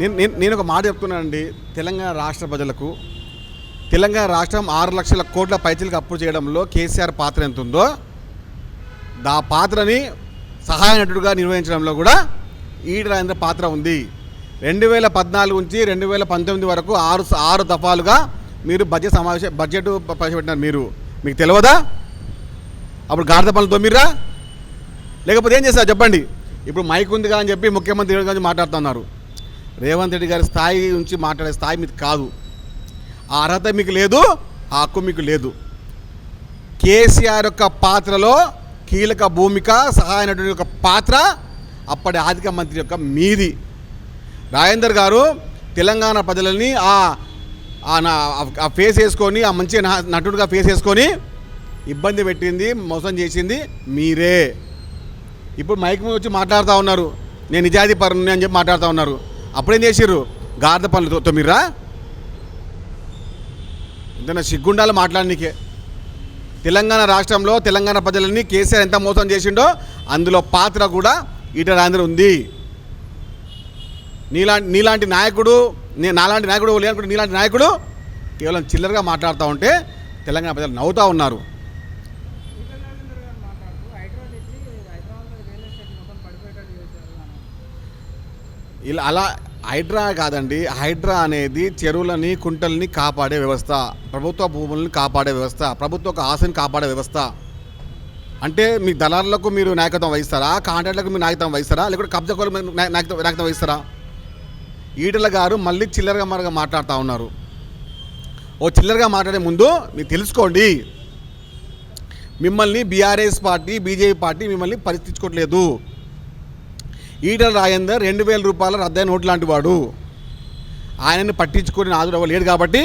నేను నేను నేను ఒక మాట చెప్తున్నానండి. తెలంగాణ రాష్ట్ర ప్రజలకు తెలంగాణ రాష్ట్రం ఆరు లక్షల కోట్ల పైచలకు అప్పు చేయడంలో కేసీఆర్ పాత్ర ఎంత ఉందో దా పాత్రని సహాయ నటుడుగా నిర్వహించడంలో కూడా ఈడి రాజేంద్ర పాత్ర ఉంది. రెండు వేల పద్నాలుగు నుంచి రెండు వేల పంతొమ్మిది వరకు ఆరు ఆరు దఫాలుగా మీరు బడ్జెట్ సమావేశ బడ్జెట్ ప్రవేశపెట్టినారు మీరు. మీకు తెలియదా? అప్పుడు గాడిద పనులు తొమ్మిర్రా లేకపోతే ఏం చేస్తారు చెప్పండి. ఇప్పుడు మైక్ ఉంది అని చెప్పి ముఖ్యమంత్రి గురించి మాట్లాడుతున్నారు. రేవంత్ రెడ్డి గారి స్థాయి నుంచి మాట్లాడే స్థాయి మీకు కాదు. ఆ అర్హత మీకు లేదు ఆ హక్కు మీకు లేదు. కేసీఆర్ యొక్క పాత్రలో కీలక భూమిక సహాయ నటుడి యొక్క పాత్ర అప్పటి ఆర్థిక మంత్రి యొక్క మీది. రాజేందర్ గారు తెలంగాణ ప్రజలని ఆ ఆ నా- ఫేస్ వేసుకొని ఆ మంచి నటుడుగా నటుడిగా ఫేస్ వేసుకొని ఇబ్బంది పెట్టింది మోసం చేసింది మీరే. ఇప్పుడు మైక్ మీద వచ్చి మాట్లాడుతూ ఉన్నారు. నేను నిజాయితీ పరుని అని చెప్పి మాట్లాడుతూ ఉన్నారు. అప్పుడేం చేసిర్రు? గార్ద పనులు తొమ్మిదిరా? ఇంతనా సిగ్గుండాలి మాట్లాడనీకే. తెలంగాణ రాష్ట్రంలో తెలంగాణ ప్రజలని కేసీఆర్ ఎంత మోసం చేసిండో అందులో పాత్ర కూడా ఈట రాజేంద్ర ఉంది. నీలా నీలాంటి నాయకుడు నే నాలాంటి నాయకుడు లేనుకుంటే నీలాంటి నాయకుడు కేవలం చిల్లరగా మాట్లాడుతూ ఉంటే తెలంగాణ ప్రజలు నవ్వుతూ ఉన్నారు ఈటల రాజేందర్ గారు మాట్లాడుతూ హైడ్రా తెచ్చి హైదరాబాద్లో రియల్ ఎస్టేట్ మొత్తం పడిపోయేటట్టు చేశారు అని ఇలా అలా హైడ్రా కాదండి. హైడ్రా అనేది చెరువులని కుంటల్ని కాపాడే వ్యవస్థ ప్రభుత్వ భూములను కాపాడే వ్యవస్థ ప్రభుత్వ ఒక ఆశని కాపాడే వ్యవస్థ. అంటే మీ దళారులకు మీరు నాయకత్వం వహిస్తారా? కాంట్రాక్టులకు మీరు నాయకత్వం వహిస్తారా? లేకుంటే కబ్జాకోలు మీరు నాయకత్వం నాయకత్వం వహిస్తారా? ఈటల గారు మళ్ళీ చిల్లరగా మరగా మాట్లాడుతూ ఉన్నారు. ఓ చిల్లరగా మాట్లాడే ముందు మీరు తెలుసుకోండి. మిమ్మల్ని బీఆర్ఎస్ పార్టీ బీజేపీ పార్టీ మిమ్మల్ని పరిస్థించుకోవట్లేదు ఈటల రాజేందర్ రెండు వేల రూపాయల రద్దయిన నోటు లాంటి వాడు. ఆయనని పట్టించుకొని నాదుడు ఎవరు లేడు కాబట్టి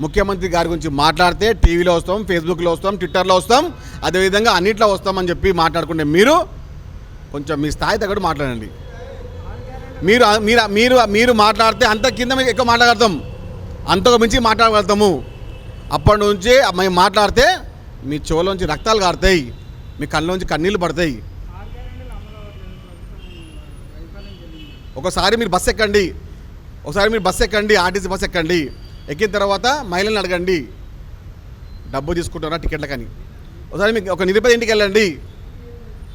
ముఖ్యమంత్రి గారి గురించి మాట్లాడితే టీవీలో వస్తాం ఫేస్బుక్లో వస్తాం ట్విట్టర్లో వస్తాం అదేవిధంగా అన్నిట్లో వస్తామని చెప్పి మాట్లాడుకుంటే మీరు కొంచెం మీ స్థాయి తగ్గట్టు మాట్లాడండి. మీరు మీరు మీరు మీరు మాట్లాడితే అంత కింద మీకు ఎక్కువ మాట్లాడతాం. అంతకు మించి మాట్లాడగలుగుతాము. అప్పటి నుంచి మేము మాట్లాడితే మీ చెవులోంచి రక్తాలు కారుతాయి. మీ కళ్ళలోంచి కన్నీళ్ళు పడతాయి. ఒకసారి మీరు బస్సు ఎక్కండి. ఒకసారి మీరు బస్సు ఎక్కండి ఆర్టీసీ బస్సు ఎక్కండి. ఎక్కిన తర్వాత మహిళలను అడగండి. డబ్బు తీసుకుంటారా టికెట్లకని ఒకసారి మీకు ఒక నిరుపేద ఇంటికి వెళ్ళండి.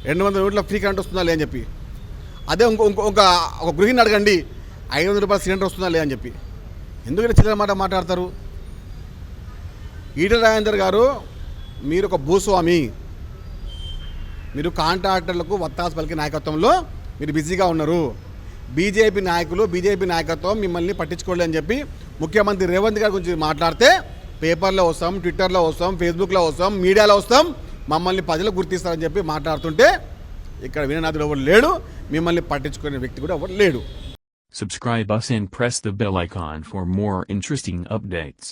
రెండు వందల నోట్ల ఫ్రీ కరెంట్ వస్తుందా లేదని చెప్పి. అదే ఇంకో ఇంకో ఒక ఒక గృహిణి అడగండి. ఐదు వందల రూపాయల సిలిండర్ వస్తుందా లేదని చెప్పి. ఎందుకంటే చిల్లర మాట మాట్లాడతారు? ఈటల రాజేందర్ గారు మీరు ఒక భూస్వామి. మీరు కాంట్రాక్టర్లకు వత్తాసు పలికి నాయకత్వంలో మీరు బిజీగా ఉన్నారు. బీజేపీ నాయకులు బీజేపీ నాయకత్వం మిమ్మల్ని పట్టించుకోలేదు అని చెప్పి ముఖ్యమంత్రి రేవంత్ గారి గురించి మాట్లాడితే పేపర్లో వస్తాం ట్విట్టర్లో వస్తాం ఫేస్బుక్లో వస్తాం మీడియాలో వస్తాం మమ్మల్ని ప్రజలు గుర్తిస్తారని చెప్పి మాట్లాడుతుంటే ఇక్కడ విననాథుడు ఎవరు లేడు మిమ్మల్ని పట్టించుకునే వ్యక్తి కూడా ఎవరు లేడు Subscribe us and press the bell icon for more interesting updates.